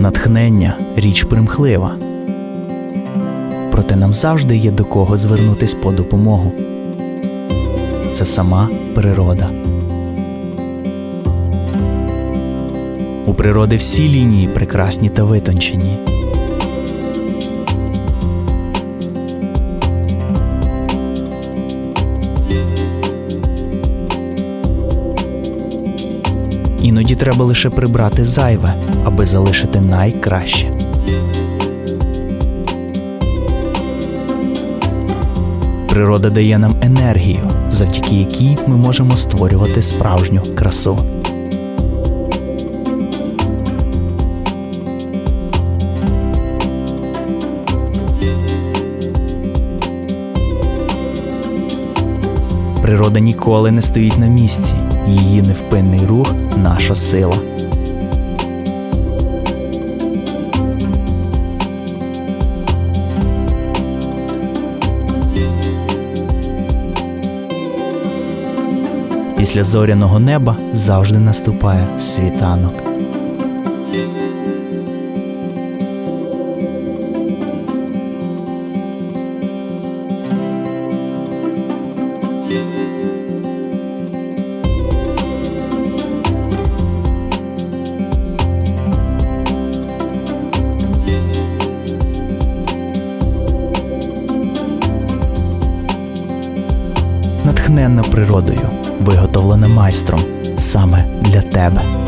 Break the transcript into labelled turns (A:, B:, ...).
A: Натхнення річ примхлива. Проте нам завжди є до кого звернутись по допомогу. Це сама природа. У природи всі лінії прекрасні та витончені. Іноді треба лише прибрати зайве, аби залишити найкраще. Природа дає нам енергію, завдяки якій ми можемо створювати справжню красу. Природа ніколи не стоїть на місці, її невпинний рух наша сила. Після зоряного неба завжди наступає світанок. Натхненна природою, виготовлена майстром саме для тебе.